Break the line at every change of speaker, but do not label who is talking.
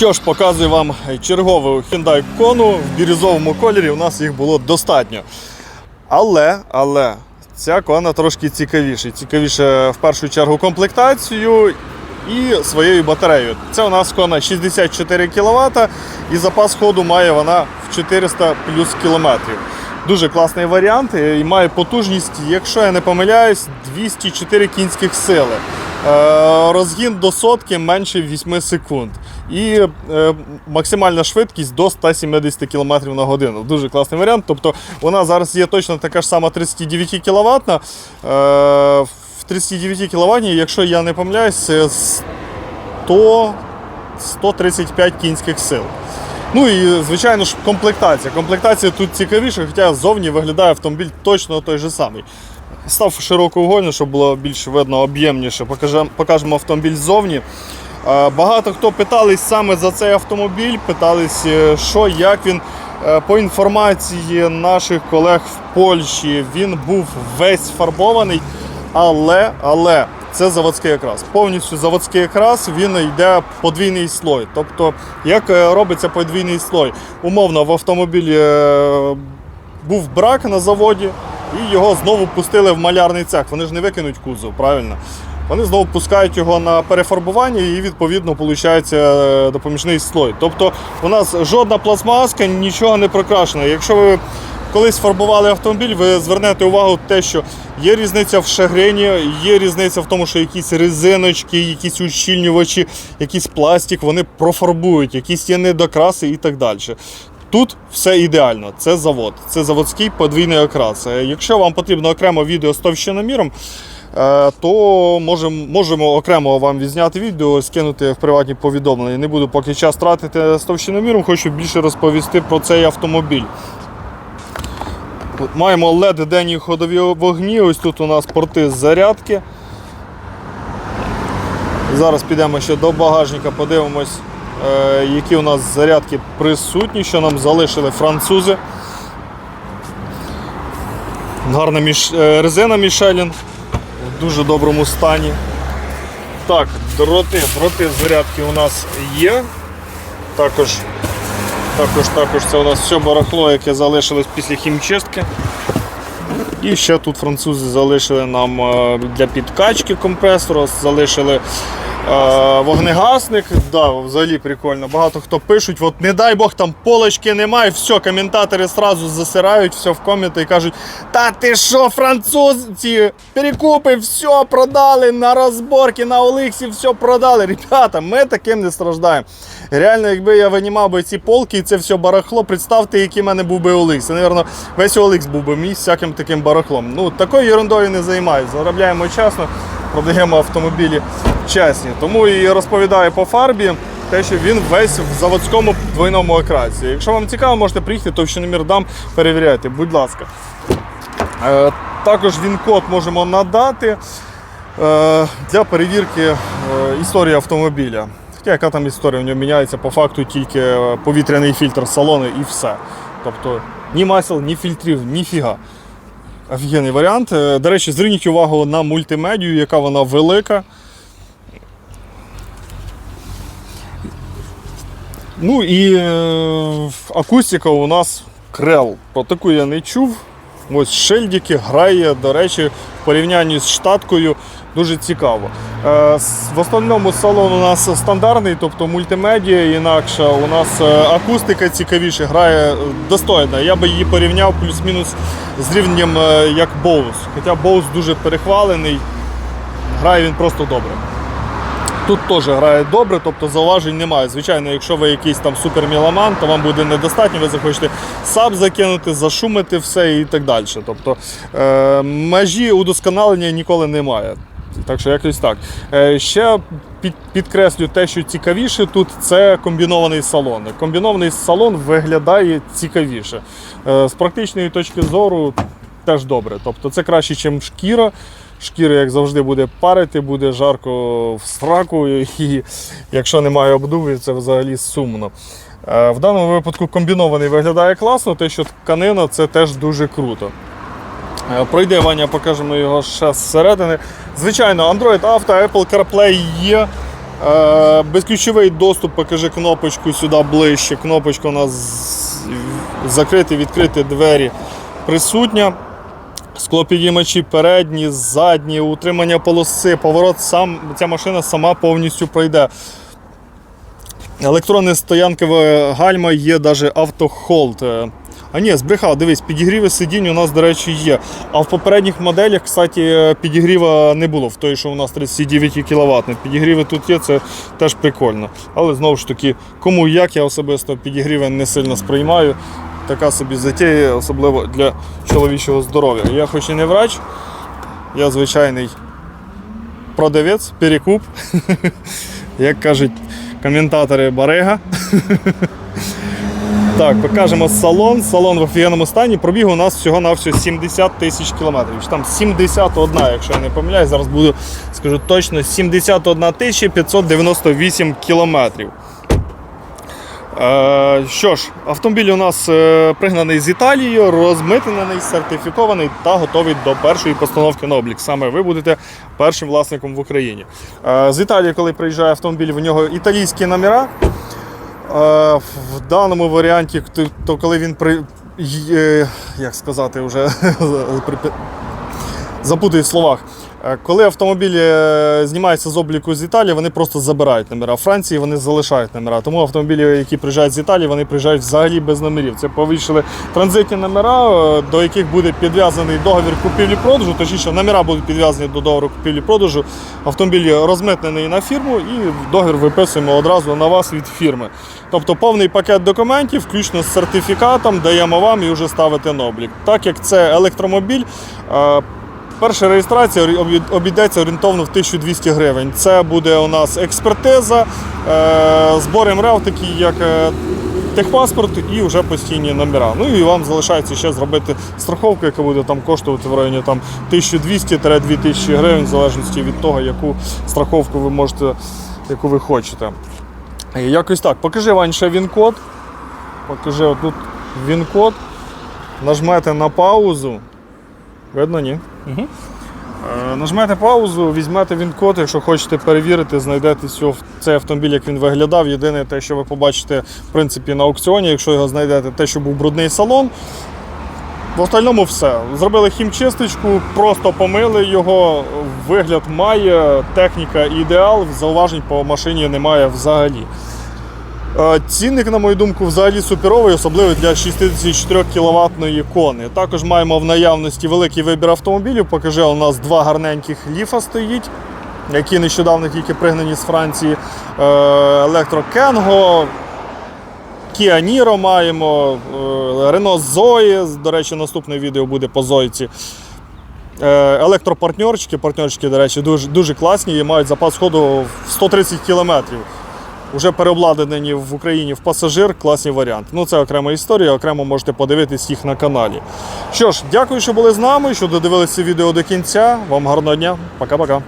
що ж, показую вам чергову Hyundai Kona в бірюзовому кольорі. У нас їх було достатньо. Але, але ця кона трошки цікавіша. Цікавіше в першу чергу комплектацією і своєю батареєю. Це у нас кона 64 кВт і запас ходу має вона в 400 плюс кілометрів. Дуже класний варіант і має потужність, якщо я не помиляюсь, 204 кінських сили. Е, Розгін до сотки менше 8 секунд. І е, максимальна швидкість до 170 км на годину. Дуже класний варіант. Тобто вона зараз є точно така ж сама 39 кВт. Е, в 39 кВт, якщо я не помиляюсь, 100, 135 кінських сил. Ну і звичайно ж комплектація. Комплектація тут цікавіша, хоча ззовні виглядає автомобіль точно той же самий. Став широкоугольний, щоб було більш видно об'ємніше. Покажемо, автомобіль ззовні. Е, Багато хто питались саме за цей автомобіль, питались, е, що, як він. Е, По інформації наших колег в Польщі він був весь фарбований, але, але це заводський якраз. Повністю заводський якраз він йде подвійний слой. Тобто, як робиться подвійний слой? Умовно, в автомобілі був брак на заводі, і його знову пустили в малярний цех. Вони ж не викинуть кузов, правильно? Вони знову пускають його на перефарбування і відповідно виходить допоміжний слой. Тобто у нас жодна пластмаска, нічого не прокрашена. Якщо ви колись фарбували автомобіль, ви звернете увагу те, що є різниця в шагрині, є різниця в тому, що якісь резиночки, якісь ущільнювачі, якийсь пластик, вони профарбують, якісь є недокраси і так далі. Тут все ідеально, це завод, це заводський подвійний окрас. Е, Якщо вам потрібно окремо відео з товщиноміром, е, то можемо, можемо окремо вам відзняти відео, скинути в приватні повідомлення. Не буду поки час тратити з товщиноміром, хочу більше розповісти про цей автомобіль. Маємо LED денні ходові вогні. Ось тут у нас порти з зарядки. Зараз підемо ще до багажника, подивимось, які у нас зарядки присутні, що нам залишили французи. Гарна міш... е, резина Мішелін в дуже доброму стані. Так, дроти, дроти зарядки у нас є. Також, також, також це у нас все барахло, яке залишилось після хімчистки. І ще тут французи залишили нам е, для підкачки компресора, залишили е, вогнегасник. Да, взагалі прикольно. Багато хто пишуть, от не дай Бог там полочки немає, все, коментатори одразу засирають все в коменти і кажуть, та ти що, французці, перекупи, все продали на розборки, на Оликсі, все продали. Ребята, ми таким не страждаємо. Реально, якби я винімав би ці полки і це все барахло, представте, який в мене був би Оликс. Навірно, весь Оликс був би мій з всяким таким барахлом. Ну, такою ерундою не займаюся. Заробляємо чесно, продаємо автомобілі чесні. Тому і розповідаю по фарбі. Те, що він весь в заводському двойному окрасі. Якщо вам цікаво, можете приїхати, товщиномір дам, перевіряйте, будь ласка. Е, Також він код можемо надати е, для перевірки е, історії автомобіля. Хоча яка там історія, у нього міняється по факту тільки е, повітряний фільтр салону і все. Тобто ні масел, ні фільтрів, ні фіга. Офігенний варіант. Е, До речі, зверніть увагу на мультимедію, яка вона велика. Ну і е, акустика у нас крел. Про таку я не чув. Ось шильдики грає, до речі, в порівнянні з штаткою дуже цікаво. Е, в основному салон у нас стандартний, тобто мультимедія інакша. У нас е, акустика цікавіше, грає достойна. Я би її порівняв плюс-мінус з рівнем як Bose. Хоча Bose дуже перехвалений, грає він просто добре. Тут теж грає добре, тобто зауважень немає. Звичайно, якщо ви якийсь там суперміломан, то вам буде недостатньо, ви захочете саб закинути, зашумити все і так далі. Тобто е, межі удосконалення ніколи немає. Так що якось так. Е, ще під, підкреслю те, що цікавіше тут це комбінований салон. Комбінований салон виглядає цікавіше. Е, з практичної точки зору теж добре. Тобто це краще, ніж шкіра. Шкіра, як завжди, буде парити, буде жарко в сраку, і якщо немає обдуви, це взагалі сумно. Е, В даному випадку комбінований виглядає класно, те, що тканина це теж дуже круто. Е, Пройде Ваня, покажемо його ще зсередини. Звичайно, Android Auto, Apple CarPlay є. Е, безключовий доступ, покажи кнопочку сюди ближче. Кнопочка у нас з- закриті, відкриті двері присутня. Склопідіймачі передні, задні, утримання полоси, поворот сам, ця машина сама повністю пройде. Електронне стоянкове гальма є навіть автохолд. Е, А ні, збрехав, дивись, підігріви сидінь у нас, до речі, є. А в попередніх моделях, кстати, підігріва не було в той, що у нас 39 кВт. Підігріви тут є, це теж прикольно. Але знову ж таки, кому як, я особисто підігріви не сильно сприймаю. Така собі затея, особливо для чоловічого здоров'я. Я хоч і не врач, я звичайний продавець, перекуп. Як кажуть коментатори Барига. Так, покажемо салон. Салон в офігенному стані. Пробіг у нас всього на всього 70 тисяч кілометрів. Там 71, якщо я не помиляюсь, зараз буду скажу точно 71 тисяча 598 кілометрів. Е, що ж, автомобіль у нас е, пригнаний з Італії, розмитнений, сертифікований та готовий до першої постановки на облік. Саме ви будете першим власником в Україні. Е, з Італії, коли приїжджає автомобіль, в нього італійські номера. В даному варіанті, то, коли він при. Як сказати, вже запутую в словах. Е, Коли автомобіль е, знімається з обліку з Італії, вони просто забирають номера. В Франції вони залишають номера. Тому автомобілі, які приїжджають з Італії, вони приїжджають взагалі без номерів. Це повищили транзитні номера, е, до яких буде підв'язаний договір купівлі-продажу. Точніше, номера будуть підв'язані до договору купівлі-продажу. Автомобіль розмитнений на фірму і договір виписуємо одразу на вас від фірми. Тобто повний пакет документів, включно з сертифікатом, даємо вам і вже ставите на облік. Так як це електромобіль. Перша реєстрація обійдеться орієнтовно в 1200 гривень. Це буде у нас експертиза, е, збори МРЕВ, такі як е, техпаспорт і вже постійні номера. Ну і вам залишається ще зробити страховку, яка буде там коштувати в районі там 1200-2000 гривень, в залежності від того, яку страховку ви можете, яку ви хочете. Якось так. Покажи Вань ще він-код. Покажи отут він-код. Нажмете на паузу. Видно, ні?
Угу.
Е, Нажмете паузу, візьмете він-код, якщо хочете перевірити, знайдете цей автомобіль, як він виглядав. Єдине те, що ви побачите в принципі, на аукціоні, якщо його знайдете, те, що був брудний салон. В остальному все. Зробили хімчисточку, просто помили його, вигляд має, техніка ідеал, зауважень по машині немає взагалі. Е, Цінник, на мою думку, взагалі суперовий, особливо для 64 кВт кони. Також маємо в наявності великий вибір автомобілів. Покажи, у нас два гарненьких ліфа стоїть, які нещодавно тільки пригнані з Франції. Е, Електро Кенго, Kia Niro маємо, е, Renault Zoe, до речі, наступне відео буде по Зойці. Електропартнерчики, партнерчики, до речі, дуже, дуже класні і мають запас ходу в 130 кілометрів. Уже переобладнані в Україні в пасажир, класний варіант. Ну це окрема історія, окремо можете подивитись їх на каналі. Що ж, дякую, що були з нами, що додивилися відео до кінця. Вам гарного дня. Пока-пока.